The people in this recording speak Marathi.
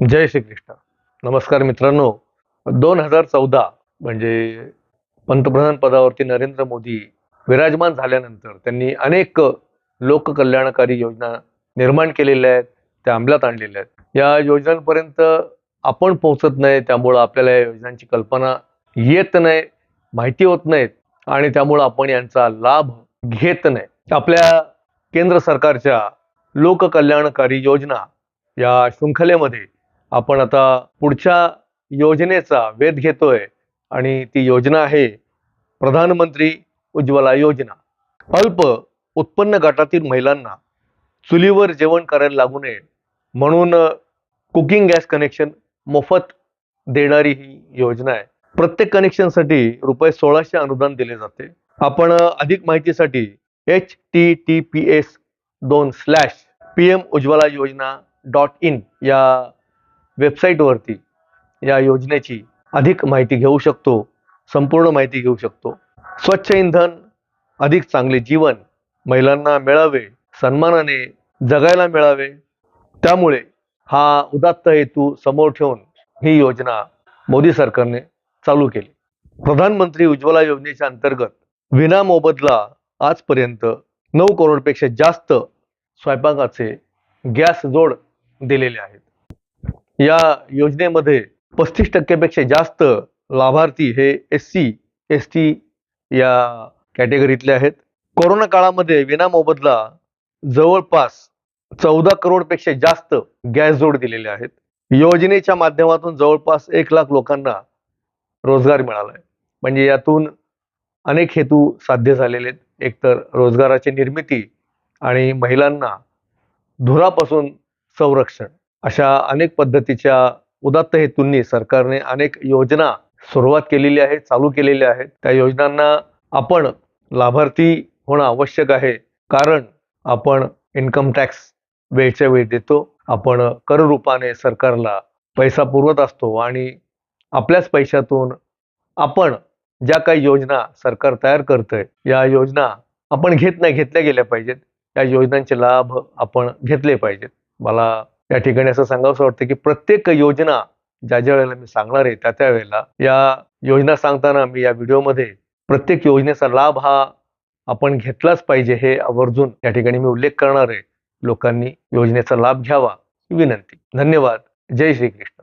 जय श्रीकृष्ण. नमस्कार मित्रांनो. दोन हजार चौदा म्हणजे पंतप्रधान पदावरती नरेंद्र मोदी विराजमान झाल्यानंतर त्यांनी अनेक लोककल्याणकारी योजना निर्माण केलेल्या आहेत त्या अंमलात आणलेल्या आहेत. या योजनांपर्यंत आपण पोहोचत नाही त्यामुळं आपल्याला या योजनांची कल्पना येत नाही माहिती होत नाहीत आणि त्यामुळं आपण यांचा लाभ घेत नाही. आपल्या केंद्र सरकारच्या लोककल्याणकारी योजना या शृंखलेमध्ये आपण आता पुढच्या योजनेचा वेध घेतोय आणि ती योजना आहे प्रधानमंत्री उज्ज्वला योजना. अल्प उत्पन्न गटातील महिलांना चुलीवर जेवण करायला लागू नये म्हणून कुकिंग गॅस कनेक्शन मोफत देणारी ही योजना आहे. प्रत्येक कनेक्शनसाठी रुपये सोळाशे अनुदान दिले जाते. आपण अधिक माहितीसाठी H T T P S दोन slash P M Ujjwala Yojana dot in या वेबसाईटवरती या योजनेची अधिक माहिती घेऊ शकतो संपूर्ण माहिती घेऊ शकतो. स्वच्छ इंधन अधिक चांगले जीवन महिलांना मिळावे सन्मानाने जगायला मिळावे त्यामुळे हा उदात्त हेतू समोर ठेवून ही योजना मोदी सरकारने चालू केली. प्रधानमंत्री उज्ज्वला योजनेच्या अंतर्गत विना मोबदला आजपर्यंत नऊ करोडपेक्षा जास्त स्वयंपाकाचे गॅस जोड दिलेले आहेत. या योजनेमध्ये पस्तीस टक्क्यापेक्षा जास्त लाभार्थी हे एस सी एस टी या कॅटेगरीतले आहेत. कोरोना काळामध्ये विना मोबदला जवळपास चौदा करोडपेक्षा जास्त गॅस जोड दिलेले आहेत. योजनेच्या माध्यमातून जवळपास एक लाख लोकांना रोजगार मिळाला आहे म्हणजे यातून अनेक हेतू साध्य झालेले आहेत. एकतर रोजगाराची निर्मिती आणि महिलांना धुरापासून संरक्षण. अशा अनेक पद्धतीच्या उदात्त हेतूंनी सरकारने अनेक योजना सुरुवात केलेली आहे चालू केलेल्या आहेत. त्या योजनांना आपण लाभार्थी होणं आवश्यक आहे. कारण आपण इन्कम टॅक्स वेळच्या वेळी देतो आपण कर रूपाने सरकारला पैसा पुरवत असतो आणि आपल्याच पैशातून आपण ज्या काही योजना सरकार तयार करतंय या योजना आपण घेत नाही घेतल्या गेल्या पाहिजेत. या योजनांचे लाभ आपण घेतले पाहिजेत. मला या ठिकाणी असं सांगावंसं वाटतं की प्रत्येक योजना ज्या ज्या वेळेला मी सांगणार आहे त्या त्या वेळेला या योजना सांगताना मी या व्हिडिओमध्ये प्रत्येक योजनेचा लाभ हा आपण घेतलाच पाहिजे हे आवर्जून या ठिकाणी मी उल्लेख करणार आहे. लोकांनी योजनेचा लाभ घ्यावा ही विनंती. धन्यवाद. जय श्री कृष्ण